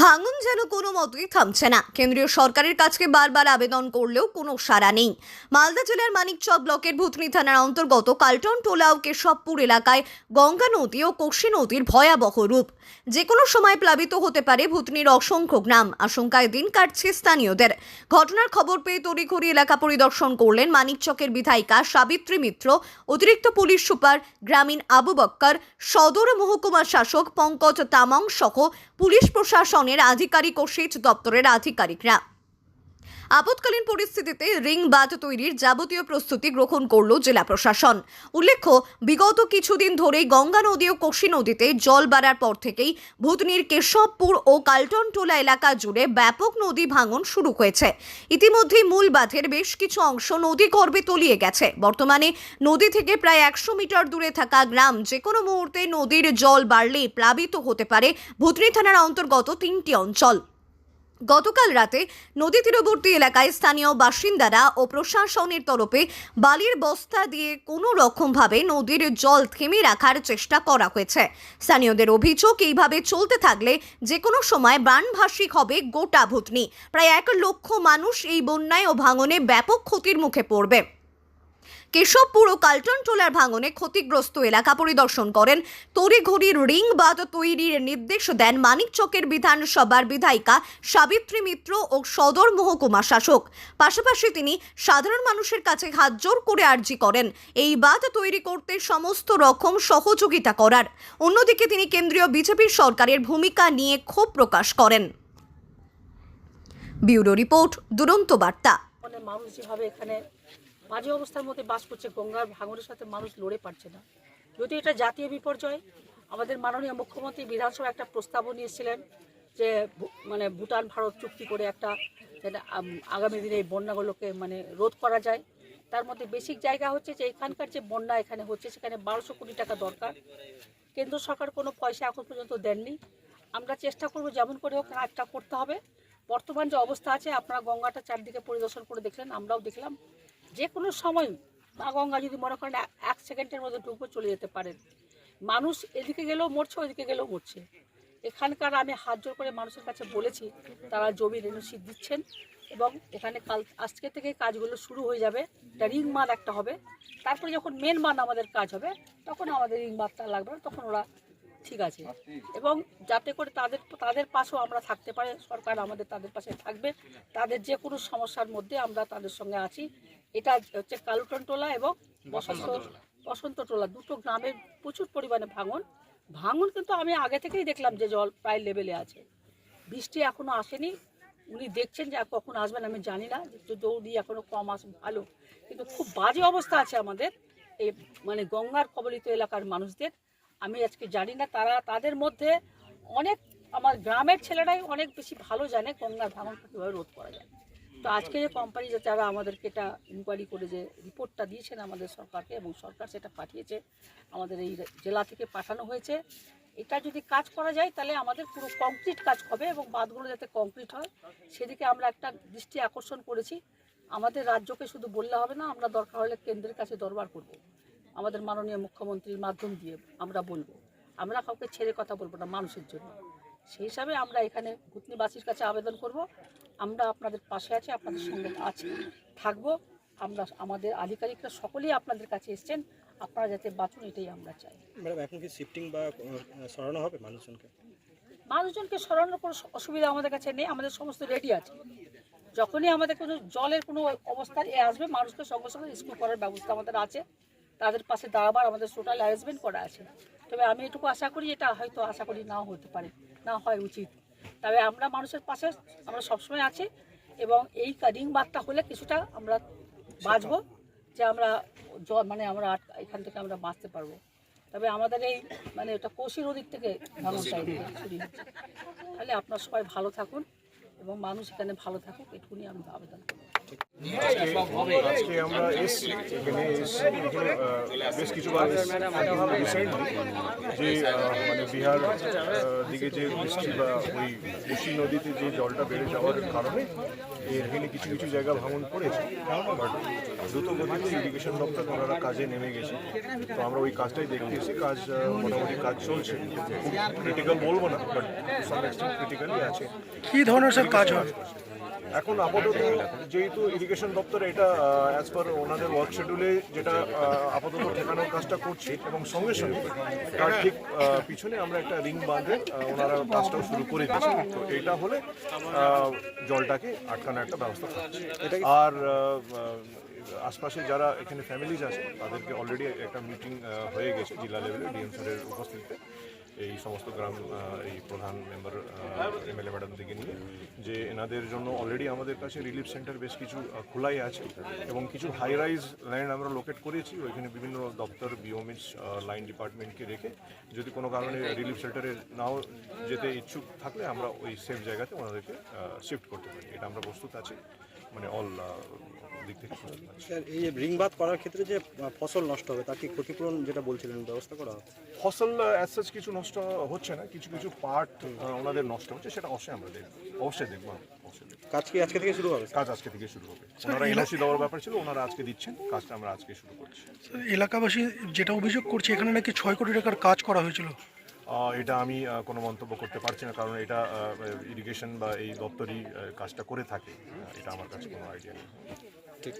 ভাঙন যেন কোনো মতেই থামছে না। কেন্দ্রীয় সরকারের কাছে বারবার আবেদন করলেও কোনো সাড়া নেই। মালদা জেলার মানিকচক ব্লকের ভূতনি থানার অন্তর্গত কালটন টোলা ও কেশবপুর এলাকায় গঙ্গা নদী ও কোশি নদীর ভয়াবহ রূপ। যে কোনো সময় প্লাবিত হতে পারে ভুতনির অসংখ্য গ্রাম। আশঙ্কায় দিন কাটছে স্থানীয়দের। ঘটনার খবর পেয়ে তড়িঘড়ি এলাকা পরিদর্শন করলেন মানিকচকের বিধায়িকা সাবিত্রী মিত্র, অতিরিক্ত পুলিশ সুপার গ্রামীণ আবু বক্কর, সদর মহকুমা শাসক পঙ্কজ তামাং সহ পুলিশ প্রশাসনের আধিকারিক ও সেচ দপ্তরের আধিকারিকরা। আপৎকালীন পরিস্থিতিতে রিং বাঁধ তৈরির যাবতীয় প্রস্তুতি গ্রহণ করল জেলা প্রশাসন। উল্লেখ্য, বিগত কিছুদিন ধরে গঙ্গা নদী ও কোশি নদীতে জল বাড়ার পর থেকেই ভূতনির কেশবপুর ও কালটনটোলা এলাকা জুড়ে ব্যাপক নদী ভাঙন শুরু হয়েছে। ইতিমধ্যেই মূল বাঁধের বেশ কিছু অংশ নদী গর্ভে তলিয়ে গেছে। বর্তমানে নদী থেকে প্রায় একশো মিটার দূরে থাকা গ্রাম যে কোনো মুহূর্তে নদীর জল বাড়লে প্লাবিত হতে পারে ভূতনি থানার অন্তর্গত তিনটি অঞ্চল। গতকাল রাতে নদী তীরবর্তী এলাকায় স্থানীয় বাসিন্দারা ও প্রশাসনের তরফে বালির বস্তা দিয়ে কোনো রকমভাবে নদীর জল থেমে রাখার চেষ্টা করা হয়েছে। স্থানীয়দের অভিযোগ, এইভাবে চলতে থাকলে যে কোনো সময় বানভাসিক হবে গোটা ভূতনি। প্রায় এক লক্ষ মানুষ এই বন্যায় ও ভাঙনে ব্যাপক ক্ষতির মুখে পড়বে। কেশবপুর ও কালটন টোলার ভাঙনে ক্ষতিগ্রস্ত এলাকা পরিদর্শন করেন। তড়িঘড়ির রিং বাঁধ তৈরির নির্দেশ দেন মানিকচকের বিধানসভার বিধায়িকা সাবিত্রী মিত্র ও সদর মহকুমা শাসক। পাশাপাশি তিনি সাধারণ মানুষের কাছে হাত জোর করে আর্জি করেন। এই বাঁধ তৈরি করতে সমস্ত রকম সহযোগিতা করার। অন্যদিকে তিনি কেন্দ্রীয় বিজেপির সরকারের ভূমিকা নিয়ে ক্ষোভ প্রকাশ করেন। ব্যুরো রিপোর্ট, দুরন্ত বার্তা। মানে মানুষ যেভাবে এখানে বাজে অবস্থার মধ্যে বাস করছে, গঙ্গার ভাঙনের সাথে মানুষ লড়ে পারছে না। যদি এটা জাতীয় বিপর্যয়, আমাদের মাননীয় মুখ্যমন্ত্রী বিধানসভা একটা প্রস্তাবও নিয়েছিলেন যে মানে ভুটান, ভারত চুক্তি করে একটা আগামী দিনে এই বন্যাগুলোকে মানে রোধ করা যায়। তার মধ্যে বেসিক জায়গা হচ্ছে যে এখানকার যে বন্যা এখানে হচ্ছে, সেখানে বারোশো কোটি টাকা দরকার। কেন্দ্র সরকার কোনো পয়সা এখন পর্যন্ত দেননি। আমরা চেষ্টা করব যেমন করে হোক কাজটা করতে হবে। বর্তমান যে অবস্থা আছে, আপনারা গঙ্গাটা চারদিকে পরিদর্শন করে দেখলেন, আমরাও দেখলাম। যে কোনো সময় মা গঙ্গা যদি মনে করেন এক- সেকেন্ডের মধ্যে ডুবো চলে যেতে পারেন। মানুষ এদিকে গেলেও মরছে, ওইদিকে গেলেও মরছে। এখানকার আমি হাত জোর করে মানুষের কাছে বলেছি, তারা জমি রেনুসি দিচ্ছেন এবং এখানে কাল, আজকে থেকে কাজগুলো শুরু হয়ে যাবে। একটা রিং মাদ একটা হবে। তারপরে যখন মেন মান আমাদের কাজ হবে, তখন আমাদের রিং মাদটা লাগবে, তখন ওরা ঠিক আছে। এবং যাতে করে তাদের তাদের পাশেও আমরা থাকতে পারি সরকার আমাদের তাদের পাশে থাকবে। তাদের যে কোনো সমস্যার মধ্যে আমরা তাদের সঙ্গে আছি। এটা হচ্ছে কালুটন টোলা এবং বসন্ত বসন্ত টোলা। দুটো গ্রামের প্রচুর পরিমাণে ভাঙন। ভাঙন কিন্তু আমি আগে থেকেই দেখলাম যে জল প্রায় লেভেলে আছে। বৃষ্টি এখনও আসেনি। উনি দেখছেন যে কখন আসবেন আমি জানি না। যে দৌড়ি এখনও কম আসবে ভালো। কিন্তু খুব বাজে অবস্থা আছে আমাদের। এই মানে গঙ্গার কবলিত এলাকার মানুষদের। আমি আজকে জানি না, তারা তাদের মধ্যে অনেক, আমার গ্রামের ছেলেরাই অনেক বেশি ভালো জানে গঙ্গার ভাঙনটা কীভাবে রোধ করা যায়। তো আজকে যে কোম্পানি যে যারা আমাদেরকে এটা ইনকোয়ারি করে যে রিপোর্টটা দিয়েছেন আমাদের সরকারকে এবং সরকার সেটা পাঠিয়েছে, আমাদের এই জেলা থেকে পাঠানো হয়েছে। এটা যদি কাজ করা যায় তাহলে আমাদের পুরো কংক্রিট কাজ হবে এবং বাঁধগুলো যাতে কংক্রিট হয়, সেদিকে আমরা একটা দৃষ্টি আকর্ষণ করেছি। আমাদের রাজ্যকে শুধু বললে হবে না, আমরা দরকার হলে কেন্দ্রের কাছে দরবার করব। আমাদের মাননীয় মুখ্যমন্ত্রীর মাধ্যম দিয়ে আমরা বলব। আমরা কাউকে ছেড়ে কথা বলব না মানুষের জন্য। সেই হিসাবে আমরা এখানে ভূতনিবাসীর কাছে আবেদন করব। আমরা আপনাদের পাশে আছি আপনাদের সঙ্গে আছি থাকব। আমরা আমাদের আধিকারিকরা সকলেই আপনাদের কাছে এসছেন। আপনারা যাতে বাঁচুন এটাই আমরা চাই। ম্যাডাম এখন কি শিফটিং বা সরানো হবে মানুষজনকে? মানুষজনকে সরানোর কোনো অসুবিধা আমাদের কাছে নেই। আমাদের সমস্ত রেডি আছে। যখনই আমাদের কোনো জলের কোনো অবস্থা এ আসবে মানুষকে সঙ্গে সঙ্গে রেস্কিউ করার ব্যবস্থা আমাদের আছে। তাদের পাশে দাঁড়াবার আমাদের টোটাল অ্যারেঞ্জমেন্ট করা আছে। তবে আমি এটুকু আশা করি এটা হয়তো আশা করি নাও হতে পারে না হয় উচিত। তবে আমরা মানুষের পাশে আমরা সবসময় আছি এবং এই রিং বাদটা হলে কিছুটা আমরা বাঁচবো যে আমরা মানে আমরা এখান থেকে আমরা বাঁচতে পারব। তবে আমাদের এই মানে ওটা কোশি নদীর থেকে হচ্ছে। তাহলে আপনার সবাই ভালো থাকুন এবং মানুষ এখানে ভালো থাকুক এটুকুনি আমি আবেদন করব। আজকে আমরা এসছি, এখানে এসছি বেশ কিছুবার যে মানে বিহার দিকে যে বৃষ্টি বা ওই কোশি নদীতে যে জলটা বেড়ে যাওয়ার কারণে এখানে কিছু কিছু জায়গা ভাঙন পড়েছে। বাট দ্রুত গতিতে ইরিগেশন দপ্তর ওনারা কাজে নেমে গেছে। তো আমরা ওই কাজটাই দেখতে এসেছি। কাজ মোটামুটি কাজ চলছে। খুব ক্রিটিক্যাল বলব না বাট সাম আছে। কি ধরনের স্যার কাজ হয়? এখন আপাতত যেহেতু ইরিগেশন দপ্তর এটা অ্যাজ পার ওনাদের ওয়ার্ক শিডিউলে যেটা আপাতত ঠেকানোর কাজটা করছে এবং সঙ্গে সঙ্গে তার ঠিক পিছনে আমরা একটা রিং বাঁধে ওনারা কাজটাও শুরু করে দিয়েছে। তো এটা হলে জলটাকে আটকানোর একটা ব্যবস্থা আর আশপাশে যারা এখানে ফ্যামিলিজ আছে তাদেরকে অলরেডি একটা মিটিং হয়ে গেছে জেলা লেভেলে ডিএম স্যারের উপস্থিতিতে। এই সমস্ত গ্রাম এই প্রধান মেম্বার এমএলএ ম্যাডাম থেকে নিয়ে যে এনাদের জন্য অলরেডি আমাদের কাছে রিলিফ সেন্টার বেশ কিছু খোলাই আছে এবং কিছু হাই রাইজ ল্যান্ড আমরা লোকেট করেছি। ওইখানে বিভিন্ন দপ্তর বিওমিস লাইন ডিপার্টমেন্টকে রেখে যদি কোনো কারণে রিলিফ সেন্টারে নাও যেতে ইচ্ছুক থাকলে আমরা ওই সেফ জায়গাতে ওনাদেরকে শিফট করতে পারি। এটা আমরা প্রস্তুত আছি মানে অল দিক থেকে স্যার এই রিংবাদ করার ক্ষেত্রে যে ফসল নষ্ট হবে তার কি ক্ষতিপূরণ যেটা বলছিলেন ব্যবস্থা করা হবে? ফসল অ্যাজ কিছু নষ্ট হচ্ছে না কিছু কিছু পার্ট ওনাদের নষ্ট হচ্ছে সেটা অবশ্যই আমরা দেখব অবশ্যই দেখব কাজ কি আজকে থেকে শুরু হবে? কাজ আজকে থেকে শুরু হবে। ওনারা এনওসি দেওয়ার ব্যাপার ছিল ওনারা আজকে দিচ্ছেন কাজটা আমরা আজকে শুরু করছি। এলাকাবাসী যেটা অভিযোগ করছে এখানে নাকি ছয় কোটি টাকার কাজ করা হয়েছিল। এটা আমি কোনো মন্তব্য করতে পারছি না কারণ এটা ইরিগেশন বা এই দপ্তরই কাজটা করে থাকে। এটা আমার কাছে কোনো আইডিয়া নেই। ঠিক।